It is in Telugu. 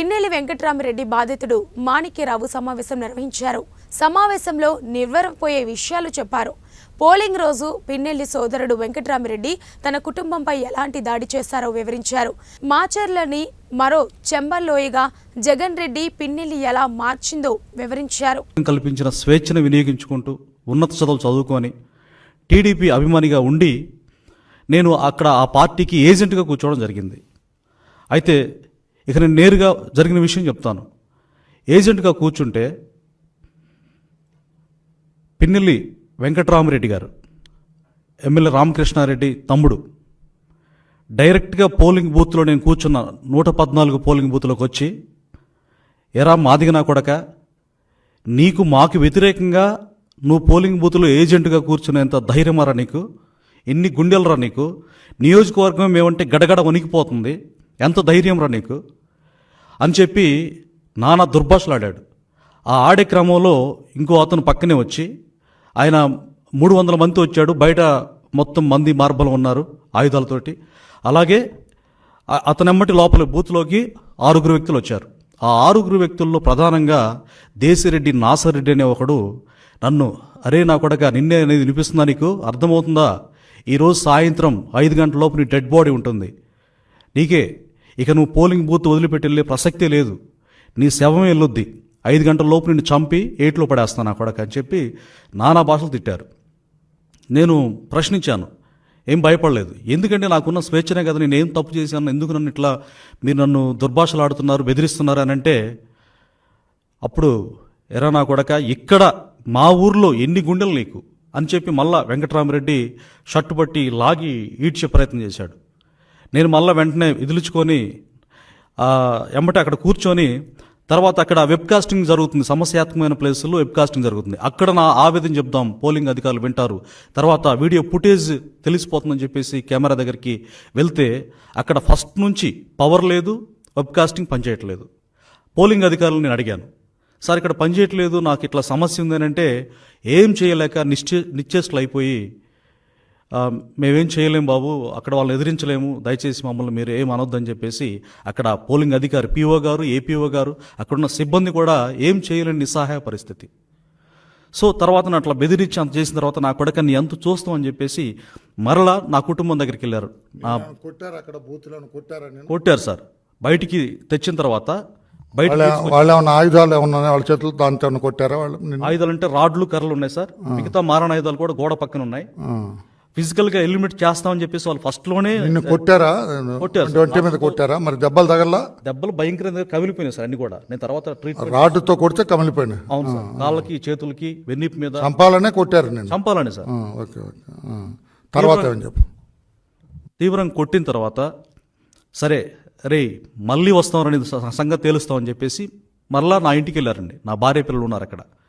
పిన్నెల్లి వెంకట్రామిరెడ్డి బాధితుడు మాణిక్యరావు సమావేశం నిర్వహించారు. సమావేశంలో నిర్వరపోయే విషయాలు చెప్పారు. పోలింగ్ రోజు పిన్నెల్లి సోదరుడు వెంకట్రామిరెడ్డి తన కుటుంబంపై ఎలాంటి దాడి చేశారో వివరించారు. మాచర్లని మరో చెంబల్లోయగా జగన్ రెడ్డి పిన్నెల్లి ఎలా మార్చిందో వివరించారు. కల్పించిన స్వేచ్ఛను వినియోగించుకుంటూ ఉన్నత చదువులు చదువుకొని టీడీపీ అభిమానిగా ఉండి నేను అక్కడ ఆ పార్టీకి ఏజెంట్గా కూర్చోవడం జరిగింది. అయితే ఇక నేను నేరుగా జరిగిన విషయం చెప్తాను. ఏజెంట్గా కూర్చుంటే పిన్నెల్లి వెంకటరామరెడ్డి గారు ఎమ్మెల్యే రామకృష్ణారెడ్డి తమ్ముడు. డైరెక్ట్గా పోలింగ్ బూత్లో నేను కూర్చున్న నూట పద్నాలుగు పోలింగ్ బూత్లోకి వచ్చి ఎరా మాదిగనా కొడక నీకు మాకు వ్యతిరేకంగా నువ్వు పోలింగ్ బూత్లో ఏజెంట్గా కూర్చునేంత ధైర్యమారా నీకు? ఎన్ని గుండెలరా నీకు? నియోజకవర్గం మేమంటే గడగడ వణికిపోతుంది. ఎంత ధైర్యం రా నీకు? అని చెప్పి నానా దుర్భాషలాడాడు. ఆ ఆడే క్రమంలో ఇంకో అతను పక్కనే వచ్చి ఆయన మూడు వందల మంది వచ్చాడు బయట మొత్తం మంది మార్బలు ఉన్నారు ఆయుధాలతోటి. అలాగే అతనెమ్మటి లోపల బూత్లోకి ఆరుగురు వ్యక్తులు వచ్చారు. ఆ ఆరుగురు వ్యక్తుల్లో ప్రధానంగా దేశిరెడ్డి నాసరెడ్డి అనే ఒకడు నన్ను అరే నా కొడక నిన్నే అనేది వినిపిస్తుందా నీకు? అర్థమవుతుందా? ఈరోజు సాయంత్రం ఐదు గంటల లోపు నీ డెడ్ బాడీ ఉంటుంది. నీకే ఇక నువ్వు పోలింగ్ బూత్ వదిలిపెట్టి వెళ్ళే ప్రసక్తే లేదు. నీ శవమే వెళ్ళొద్ది. ఐదు గంటల లోపు నిన్ను చంపి ఏట్లో పడేస్తాను నా కొడక అని చెప్పి నానా భాషలు తిట్టారు. నేను ప్రశ్నించాను. ఏం భయపడలేదు. ఎందుకంటే నాకున్న స్వేచ్ఛనే కదా నేను ఏం తప్పు చేశాను ఎందుకు నన్ను ఇట్లా మీరు నన్ను దుర్భాషలు ఆడుతున్నారు బెదిరిస్తున్నారు అని అంటే అప్పుడు ఎరా నా కొడక ఇక్కడ మా ఊర్లో ఎన్ని గుండెలు నీకు? అని చెప్పి మళ్ళా వెంకటరామరెడ్డి షర్టు పట్టి లాగి ఈడ్చే ప్రయత్నం చేశాడు. నేను మళ్ళీ వెంటనే విదిలించుకొని ఎంబట అక్కడ కూర్చొని తర్వాత అక్కడ వెబ్ కాస్టింగ్ జరుగుతుంది సమస్యాత్మకమైన ప్లేసుల్లో వెబ్ కాస్టింగ్ జరుగుతుంది. అక్కడ నా ఆవేదన చెప్దాం పోలింగ్ అధికారులు వింటారు. తర్వాత వీడియో ఫుటేజ్ తెలిసిపోతుందని చెప్పేసి కెమెరా దగ్గరికి వెళ్తే అక్కడ ఫస్ట్ నుంచి పవర్ లేదు వెబ్ కాస్టింగ్ పనిచేయట్లేదు. పోలింగ్ అధికారులు నేను అడిగాను. సార్ ఇక్కడ పనిచేయట్లేదు నాకు ఇట్లా సమస్య ఉందని అంటే ఏం చేయలేక నిశ్చే నిశ్చేష్టలు అయిపోయి మేమేం చేయలేం బాబు అక్కడ వాళ్ళని ఎదిరించలేము. దయచేసి మమ్మల్ని మీరు ఏం అనొద్దని చెప్పేసి అక్కడ పోలింగ్ అధికారి పిఓ గారు ఏపీఓ గారు అక్కడున్న సిబ్బంది కూడా ఏం చేయలేని నిస్సహాయ పరిస్థితి. సో తర్వాత నన్ను అట్లా బెదిరించి అంత చేసిన తర్వాత నా కొడుకు నీ ఎంత చూస్తాం అని చెప్పేసి మరలా నా కుటుంబం దగ్గరికి వెళ్ళారు. నా కొట్టారు అక్కడ బూత్లను? కొట్టారా నేను కొట్టారు సార్. బయటికి తెచ్చిన తర్వాత బయట వాళ్ళ వాళ్ళు ఆయుధాలు ఏమన్నా? వాళ్ళ చేతులు దాంతో కొట్టారా వాళ్ళు? ఆయుధాలు అంటే రాడ్లు కర్రలు ఉన్నాయి సార్. మిగతా మారణ ఆయుధాలు కూడా గోడ పక్కన ఉన్నాయి. ఫిజికల్గా ఎలిమినేట్ చేస్తామని చెప్పేసి వాళ్ళు ఫస్ట్లోనే నిన్ను కొట్టారా? కొట్టారు ఒంటి మీద కొట్టారా? మరి దెబ్బలు తగల్లా? దెబ్బలు భయంకరంగా కవిలిపోయినాయి సార్ అన్ని కూడా. నేను తర్వాత ట్రీట్మెంట్ రాడ్డుతో కొడితే కమిలిపోయినాయి. అవును సార్. కాళ్ళకి చేతులకి వెన్నీపు మీద. చంపాలనే కొట్టారు నేను చంపాలని సార్. Okay okay. తర్వాత ఏమని చెప్పు? తీవ్రంగా కొట్టిన తర్వాత సరే రే మళ్ళీ వస్తామని సంగతి తేలుస్తామని చెప్పేసి మరలా నా ఇంటికి వెళ్ళారండి. నా భార్య పిల్లలు ఉన్నారు అక్కడ.